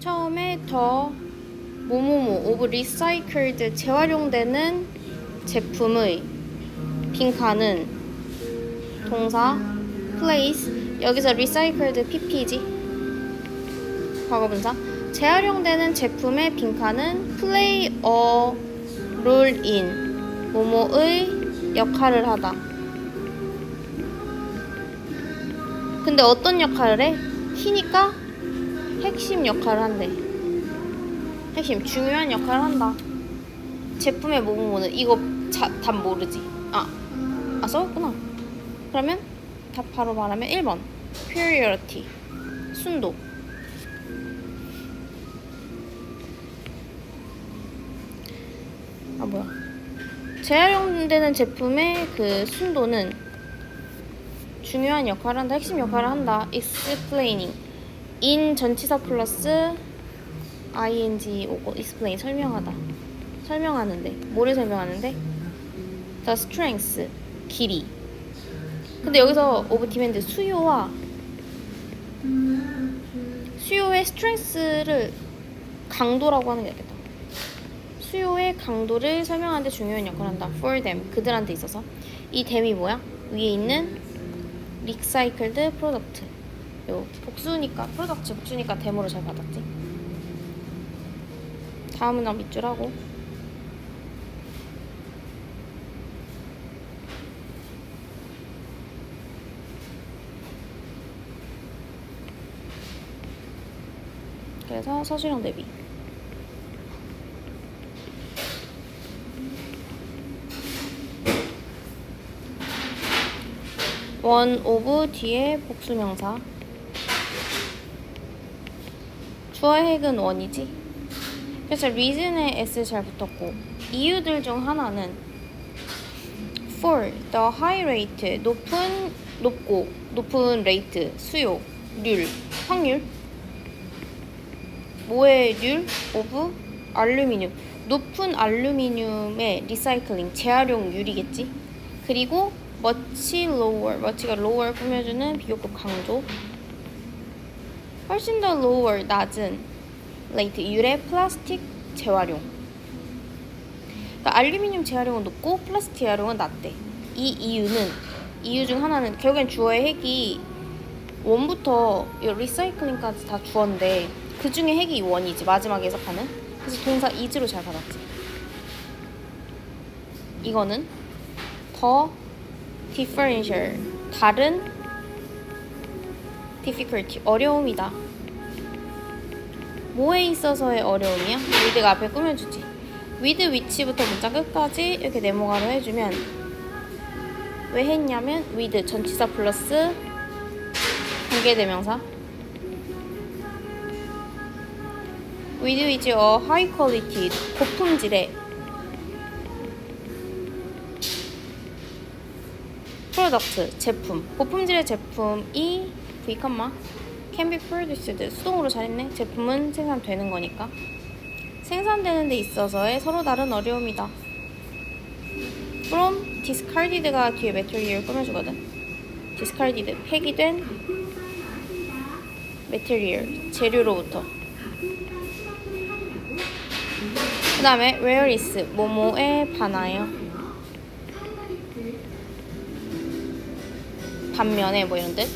처음에 더 뭐뭐뭐 오브 리사이클드 재활용되는 제품의 빈칸은 동사 place. 여기서 recycled pp지 과거분사. 재활용되는 제품의 빈칸은 play a role in. 뭐뭐의 역할을 하다. 근데 어떤 역할을 해? 키니까 핵심 역할을 한대. 핵심 중요한 역할을 한다. 제품의 뭐뭐는 이거 자, 답 모르지. 아, 아 써있구나. 그러면 답 바로 말하면 1번. Superiority 순도. 아 뭐야. 재활용되는 제품의 그 순도는 중요한 역할을 한다 핵심 역할을 한다. Explaining in 전치사 플러스 ing 오고 explain 설명하다. 설명하는데 뭐를 설명하는데? The strength 길이. 근데 여기서 오브 디맨드 수요와 수요의 strength를 강도라고 하는 게 낫겠다. 수요의 강도를 설명하는 데 중요한 역할을 한다. For them 그들한테 있어서. 이 them이 뭐야? 위에 있는 recycled product 요 복수니까 프로덕트 복수니까 데모로 잘 받았지. 다음은 나 밑줄 하고. 그래서 서술형 대비 원 오브 뒤에 복수명사 주어의 핵은 원이지. 그래서 reason에 s 잘 붙었고 이유들 중 하나는 for the high rate 높은 높고 높은 레이트 수요 률 확률. 뭐의 률? 오브 알루미늄 높은 알루미늄의 리사이클링 재활용률이겠지. 그리고 much lower much가 lower 꾸며주는 비교급 강조 훨씬 더 lower 낮은 레이트 율의 플라스틱 재활용. 그러니까 알루미늄 재활용은 높고 플라스틱 재활용은 낮대. 이 이유는 이유 중 하나는 결국엔 주어의 핵이 원부터 이 리사이클링까지 다 주어인데 그 중에 핵이 원이지 마지막에 해석하는. 그래서 동사 is로 잘 받았지. 이거는 더 differential 다른 difficulty 어려움이다. 뭐에 있어서의 어려움이야? with가 앞에 꾸며주지. with which부터 문장 끝까지 이렇게 네모가로 해주면 왜 했냐면 with 전치사 플러스 관계대명사. with which a high quality 고품질의 프로덕트 제품. 고품질의 제품이 V, can be produced 수동으로 잘했네. 제품은 생산되는 거니까. 생산되는 데 있어서의 서로 다른 어려움이다. From discarded가 뒤에 material 꾸며주거든. discarded 폐기된 material 재료로부터. 그 다음에 where is 뭐뭐에 반하여. 반면에 뭐 이런 뜻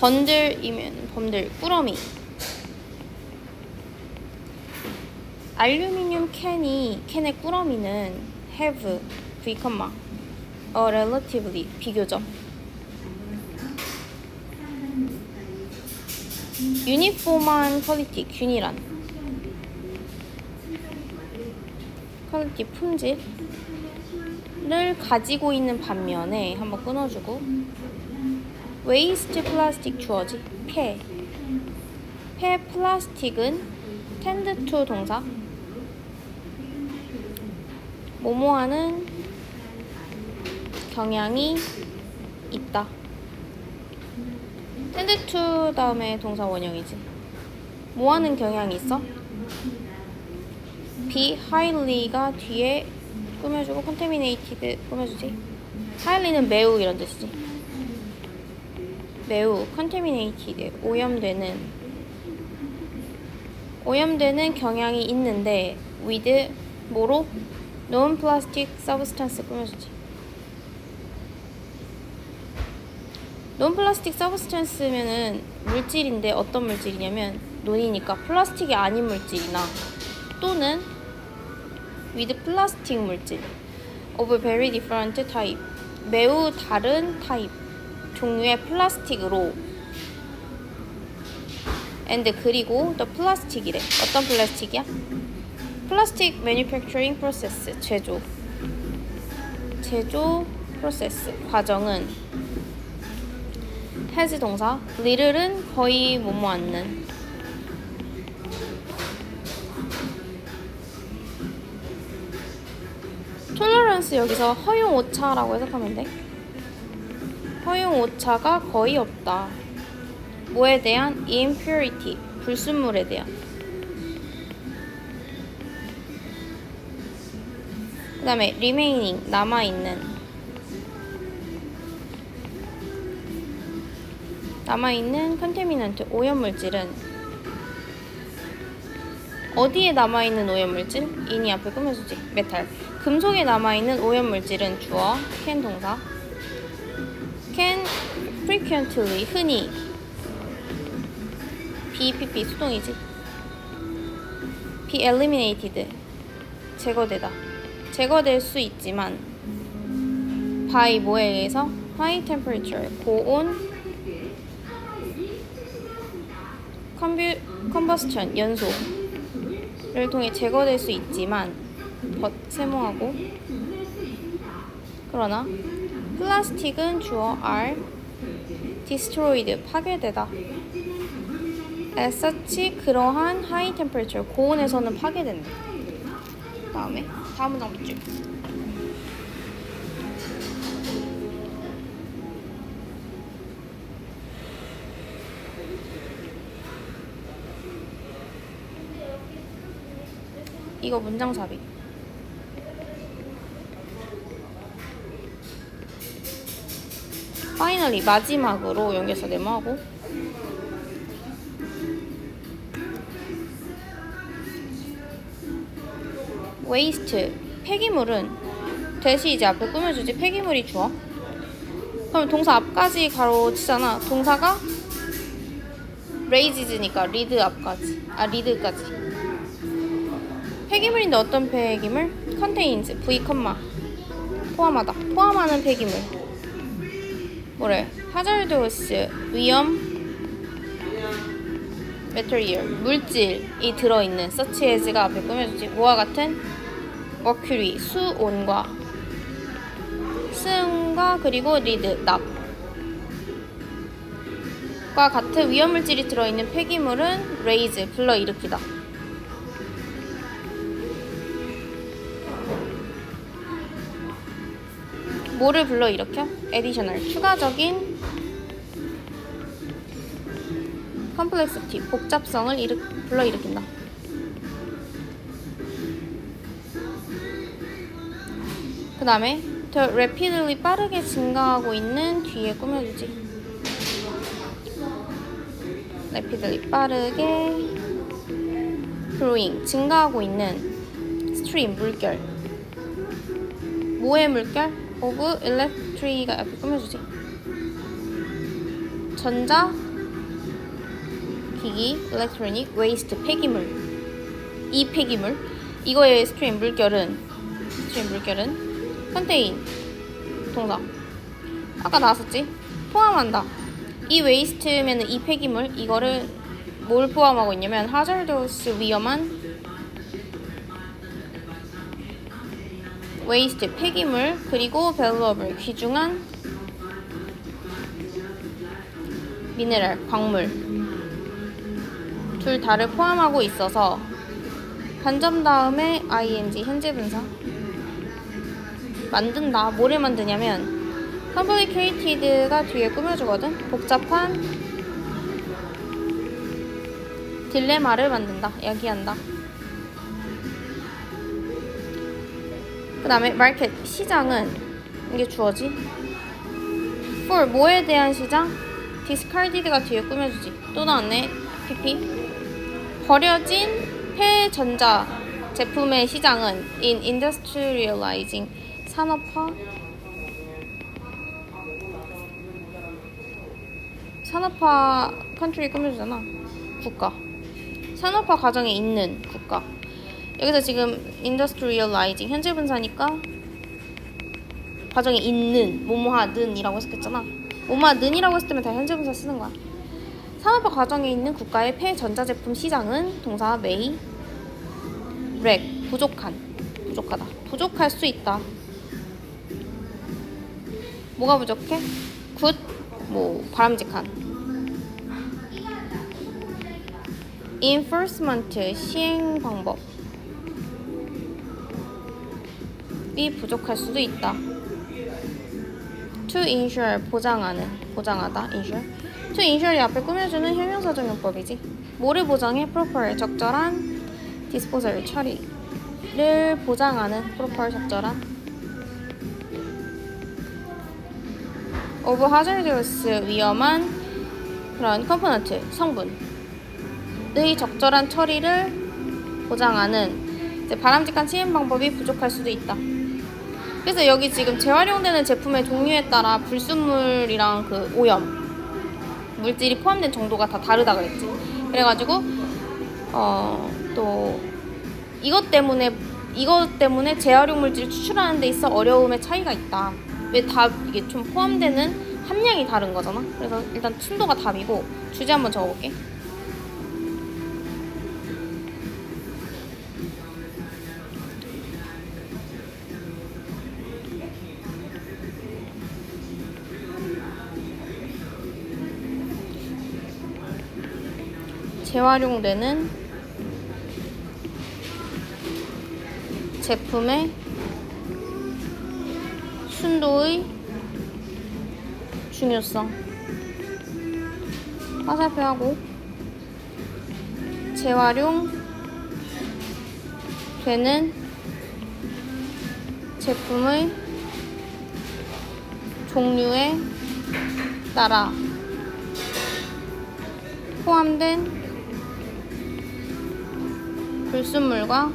번들이면 번들 꾸러미. 알루미늄 캔이 캔의 꾸러미는 have v, a relatively 비교적 유니폼한 퀄리티 균일한. 퀄리티 품질을 가지고 있는 반면에 한번 끊어주고 웨이스트 플라스틱 주어지 폐. 폐 플라스틱은 tend to 동사. 뭐뭐하는 경향이 있다. tend to 다음에 동사 원형이지. 뭐하는 경향이 있어? be highly가 뒤에 꾸며주고 contaminated 꾸며주지. highly는 매우 이런 뜻이지. 매우 contaminated 오염되는 오염되는 경향이 있는데 with 뭐로? non-plastic substance 꾸며주지. non-plastic substance면은 물질인데 어떤 물질이냐면 논이니까 플라스틱이 아닌 물질이나 또는 with plastic 물질 of very different type 매우 다른 타입 종류의 플라스틱으로. And 그리고 또 플라스틱이래. 어떤 플라스틱이야? 플라스틱 매니팩처링 프로세스 제조. 제조 프로세스 과정은. Has 동사. little은 거의 뭐뭐 않는. Tolerance 여기서 허용 오차라고 해석하면 돼 허용 오차가 거의 없다. 뭐에 대한? impurity 불순물에 대한. 그 다음에 remaining 남아있는. 남아있는 컨테미넌트 오염물질은 어디에 남아있는 오염물질? 인이 앞에 꾸며주지 메탈. 금속에 남아있는 오염물질은 주어 can 동사 frequently 흔히 BPP 수동이지. Be eliminated. 제거되다. 제거될 수 있지만 by 뭐에 의해서? high temperature 고온 컨뷰, 컨버스천 연소를 통해 제거될 수 있지만 덧 세모하고 그러나 플라스틱은 주어 R destroyed 파괴되다. As such 그러한 high temperature 고온에서는 파괴된다. 다음에 다음 문장 쭉 이거 문장 잡이. 파이널리 마지막으로 연결해서 네모하고. 웨이스트 폐기물은 대시 이제 앞에 꾸며주지 폐기물이 주어. 그럼 동사 앞까지 가로치잖아. 동사가 레이지즈니까 리드 앞까지. 아 리드까지. 폐기물인데 어떤 폐기물? 컨테인즈 V 포함하다. 포함하는 폐기물 뭐래? 하자르드스 위험 메터리얼 물질이 들어있는 서치 에즈가 앞에 꾸며주지 뭐와 같은 머큐리 수온과 승과 그리고 리드 납과 같은 위험물질이 들어있는 폐기물은 레이즈 불러일으키다 뭐를 불러일으켜? 에디셔널 추가적인 컴플렉시티 복잡성을 일으, 불러일으킨다. 그 다음에 더 rapidly 빠르게 증가하고 있는 뒤에 꾸며주지. rapidly 빠르게 growing 증가하고 있는 stream 물결. 뭐의 물결? Of electric가 앞에 꾸며주지. 전자 기기, electronic, waste 폐기물. 이 폐기물. 이거의 스트림 물결은 스트림 물결은 contain 동사. 아까 나왔었지? 포함한다. 이 waste면은 이 폐기물 이거를 뭘 포함하고 있냐면 hazardous 위험한 waste 폐기물 그리고 valuable 귀중한 미네랄 광물. 둘 다를 포함하고 있어서 반점 다음에 ing 현재 분사. 만든다. 뭐를 만드냐면 complicated가 뒤에 꾸며주거든. 복잡한 딜레마를 만든다. 야기한다 그 다음에 마켓 시장은 이게 주어지? For 뭐에 대한 시장? discarded가 뒤에 꾸며주지. 또 나왔네. pp. 버려진 폐전자 제품의 시장은 in industrializing. 산업화? 산업화 컨트리 꾸며주잖아. 국가. 산업화 과정에 있는 국가 여기서 지금 industrializing 현재 분사니까 과정에 있는 뭐뭐하는이라고 했었잖아. 뭐뭐하는이라고 했을 때면 다 현재 분사 쓰는 거야. 산업화 과정에 있는 국가의 폐 전자제품 시장은 동사 may lack 부족한. 부족하다. 부족할 수 있다. 뭐가 부족해? good 뭐 바람직한. enforcement 시행 방법 이 부족할 수도 있다. to ensure 보장하는 보장하다 ensure to ensure이 앞에 꾸며주는 형용사적 용법이지. 뭐를 보장해? proper 적절한 disposal 처리를 보장하는 proper 적절한 of hazardous 위험한 그런 컴포넌트 성분의 적절한 처리를 보장하는 바람직한 시행 방법이 부족할 수도 있다. 그래서 여기 지금 재활용되는 제품의 종류에 따라 불순물이랑 그 오염 물질이 포함된 정도가 다 다르다 그랬지. 그래가지고 어 또 이것 때문에 이것 때문에 재활용 물질을 추출하는 데 있어 어려움의 차이가 있다. 왜 다 이게 좀 포함되는 함량이 다른 거잖아. 그래서 일단 순도가 답이고 주제 한번 적어볼게. 재활용되는 제품의 순도의 중요성. 화살표하고 재활용 되는 제품의 종류에 따라 포함된 불순물과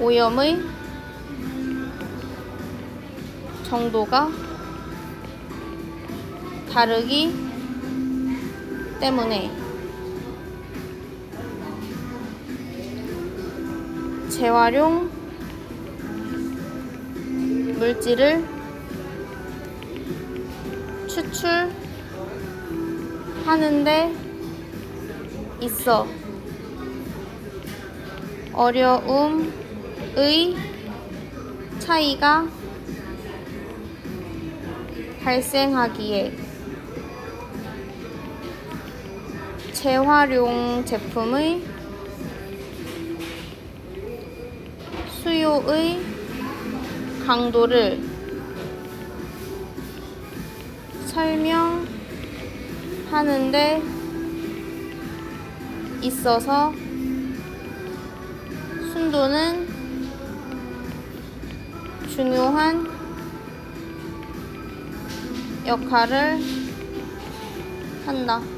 오염의 정도가 다르기 때문에 재활용 물질을 추출하는데 있어. 어려움의 차이가 발생하기에 재활용 제품의 수요의 강도를 설명하는데 있어서 순도는 중요한 역할을 한다.